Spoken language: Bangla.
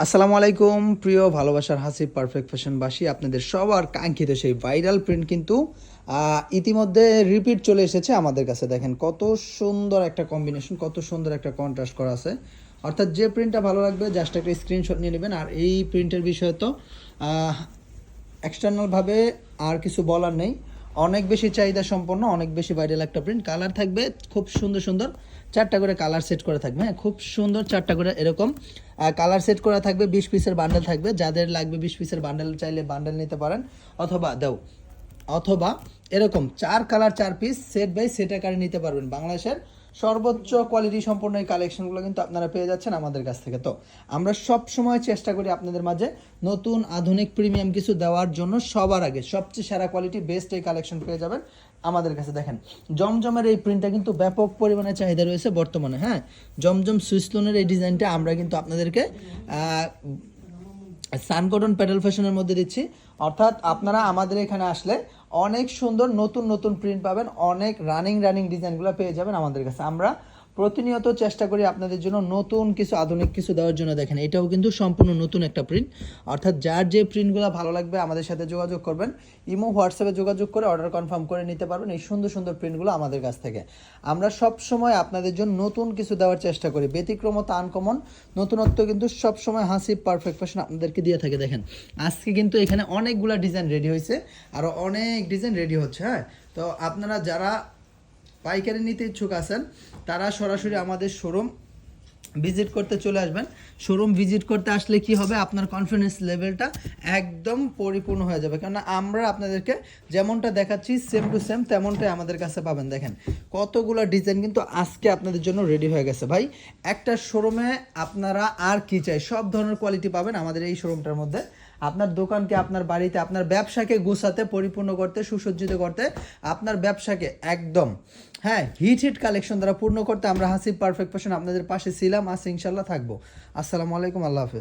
আসসালামু আলাইকুম, প্রিয় ভালোবাসার হাসি পারফেক্ট ফ্যাশনবাসী আপনাদের সবার কাঙ্ক্ষিত সেই ভাইরাল প্রিন্ট কিন্তু ইতিমধ্যে রিপিট চলে এসেছে আমাদের কাছে। দেখেন কত সুন্দর একটা কম্বিনেশন কত সুন্দর একটা কন্ট্রাস্ট করা আছে। অর্থাৎ যে প্রিন্টটা ভালো লাগবে জাস্ট একটা স্ক্রিনশট নিয়ে নেবেন। আর এই প্রিন্টের বিষয়ে তো এক্সটার্নালভাবে আর কিছু বলার নেই। অনেক বেশি চাহিদা সম্পন্ন, অনেক বেশি ভাইরাল একটা প্রিন্ট কালার থাকবে খুব সুন্দর সুন্দর। চারটা করে কালার সেট করা থাকবে হ্যাঁ খুব সুন্দর চারটা করে এরকম। কালার সেট করা থাকবে, বিশ পিসের বান্ডেল থাকবে। যাদের লাগবে বিশ পিসের বান্ডেল চাইলে বান্ডেল নিতে পারেন। অথবা, দেও, অথবা এরকম চার কালার চার পিস সেট বাই সেট আকারে নিতে পারবেন। বাংলাদেশের সর্বোচ্চ কোয়ালিটি সম্পন্ন এই কালেকশনগুলো কিন্তু আপনারা পেয়ে যাচ্ছেন আমাদের কাছ থেকে। তো আমরা সব সময় চেষ্টা করি আপনাদের মাঝে নতুন আধুনিক প্রিমিয়াম কিছু দেওয়ার জন্য সবার আগে সবচেয়ে সেরা কোয়ালিটি বেস্ট এই কালেকশন পেয়ে যাবেন আমাদের কাছে। দেখেন, জমজমের এই প্রিন্টটা কিন্তু ব্যাপক পরিমাণে চাহিদা রয়েছে বর্তমানে হ্যাঁ? জমজম সুইসলোনের এই ডিজাইনটা আমরা কিন্তু আপনাদেরকে সানকটন প্যাডেল ফ্যাশনের মধ্যে দিচ্ছি। অর্থাৎ আপনারা আমাদের এখানে আসলে অনেক সুন্দর নতুন নতুন প্রিন্ট পাবেন, অনেক রানিং রানিং ডিজাইনগুলো পেয়ে যাবেন আমাদের কাছে। আমরা প্রতিনিয়ত চেষ্টা করি আপনাদের জন্য নতুন কিছু, আধুনিক কিছু দেওয়ার জন্য দেখেন। এটাও কিন্তু সম্পূর্ণ নতুন একটা প্রিন্ট অর্থাৎ যার যে প্রিন্টগুলো ভালো লাগবে আমাদের সাথে যোগাযোগ করবেন। ইমো, হোয়াটসঅ্যাপে যোগাযোগ করে অর্ডার কনফার্ম করে নিতে পারবেন এই সুন্দর সুন্দর প্রিন্টগুলো আমাদের কাছ থেকে। আমরা সব সময় আপনাদের জন্য নতুন কিছু দেওয়ার চেষ্টা করি। ব্যতিক্রম ব্যতিক্রমতা আনকমন নতুনত্ব কিন্তু সব সময় হাসি পারফেক্ট ফ্যাশন আপনাদেরকে দিয়ে থাকে দেখেন। আজকে কিন্তু এখানে অনেকগুলা ডিজাইন রেডি হয়েছে। আরও অনেক ডিজাইন রেডি হচ্ছে হ্যাঁ? তো আপনারা যারা পাইকারি নিতে ইচ্ছুক আছেন, তারা সরাসরি আমাদের শোরুম ভিজিট করতে চলে আসবেন। শোরুম ভিজিট করতে আসলে কি হবে? আপনার কনফিডেন্স লেভেলটা একদম পরিপূর্ণ হয়ে যাবে। কেননা আমরা আপনাদেরকে যেমনটা দেখাচ্ছি সেম টু সেম তেমনটাই আমাদের কাছে পাবেন। দেখেন, কতগুলো ডিজাইন কিন্তু আজকে আপনাদের জন্য রেডি হয়ে গেছে। ভাই, একটা শোরুমে আপনারা আর কি চাই? সব ধরনের কোয়ালিটি পাবেন আমাদের এই শোরুমটার মধ্যে। আপনার দোকানকে, আপনার বাড়িতে, আপনার ব্যবসাকে গোছাতে, পরিপূর্ণ করতে, সুসজ্জিত করতে, আপনার ব্যবসাকে একদম হ্যাঁ হিট হিট কালেকশন দ্বারা পূর্ণ করতে আমরা হাসিব পারফেক্ট পার্সন আপনাদের পাশে ছিলাম। আজ ইনশাল্লাহ থাকব। আসসালামু আলাইকুম, আল্লাহ হাফেজ।